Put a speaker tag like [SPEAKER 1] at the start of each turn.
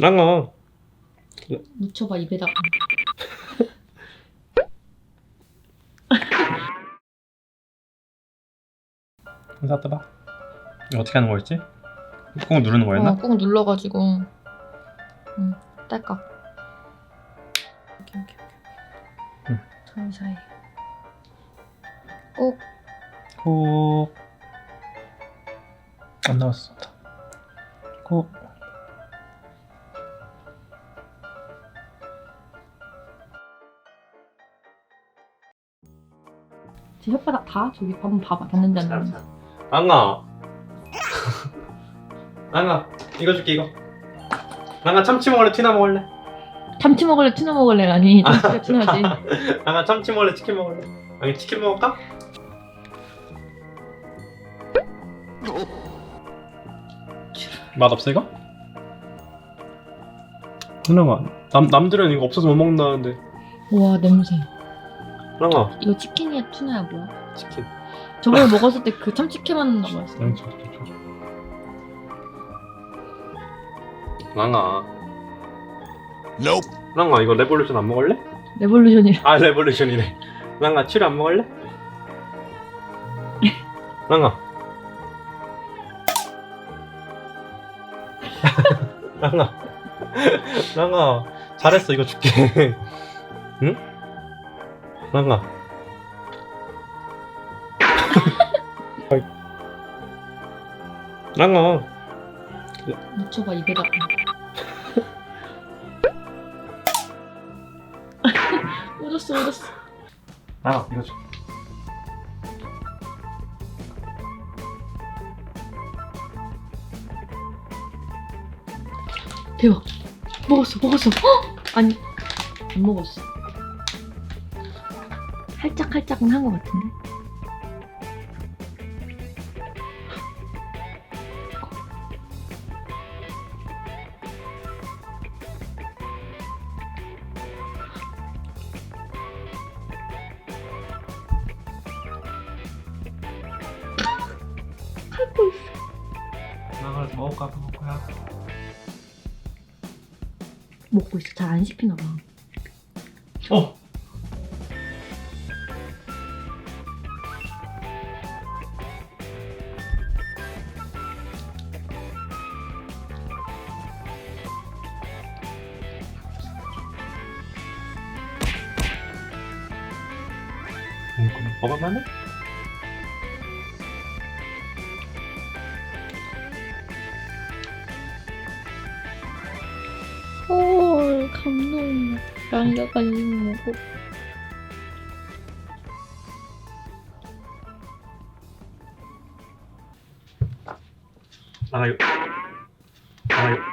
[SPEAKER 1] 랑아
[SPEAKER 2] 묻혀봐 입에다가.
[SPEAKER 1] 인사 떠봐 이거 어떻게 하는 거였지? 꾹 누르는 거였나?
[SPEAKER 2] 어, 꾹 눌러가지고. 응, 딸깍. 오케이, 오케이, 오케이.
[SPEAKER 1] 응.
[SPEAKER 2] 사이사이. 꾹.
[SPEAKER 1] 꾹. 안 나왔어. 꾹.
[SPEAKER 2] 제 혓바닥 다 저기 한번 봐봐 닿는지 안 닿는지.
[SPEAKER 1] 랑아. 랑아, 이거 줄게 이거. 랑아 참치 먹을래? 튀나 먹을래?
[SPEAKER 2] 참치 먹을래 튀나 먹을래 아니 참치가 튀나지.
[SPEAKER 1] 랑아 참치 먹을래? 치킨 먹을래? 아니 치킨 먹을까? 맛 없어 이거? 랑아, 남 남들은 이거 없어서 못 먹는다는데.
[SPEAKER 2] 와 냄새.
[SPEAKER 1] 랑아,
[SPEAKER 2] 이거 치킨이야 튀나야 뭐야?
[SPEAKER 1] 치킨.
[SPEAKER 2] 저번에 먹었을 때 그.
[SPEAKER 1] 응, 줘, 줘, 줘. 랑아.
[SPEAKER 3] Nope.
[SPEAKER 1] 랑아 이거 레볼루션 안 먹을래?
[SPEAKER 2] 레볼루션이.
[SPEAKER 1] 아 레볼루션이래. 랑아 치료 안 먹을래? 랑아. 랑아. 랑아 잘했어 이거 줄게. 응? 랑아. 랑아.
[SPEAKER 2] 묻혀봐 입에다가. 웃었어 웃었어.
[SPEAKER 1] 랑아 이거 줄게.
[SPEAKER 2] 대박. 먹었어 먹었어. 헉! 아니 안 먹었어. 살짝 살짝은 한 것 같은데. 할거 있어.
[SPEAKER 1] 랑아 먹을까 먹을 거야.
[SPEAKER 2] 먹고 있어. 잘 안 씹히나 봐.
[SPEAKER 1] 어. 먹을 만해?
[SPEAKER 2] 헐 감동.
[SPEAKER 1] 아 이거 아 이거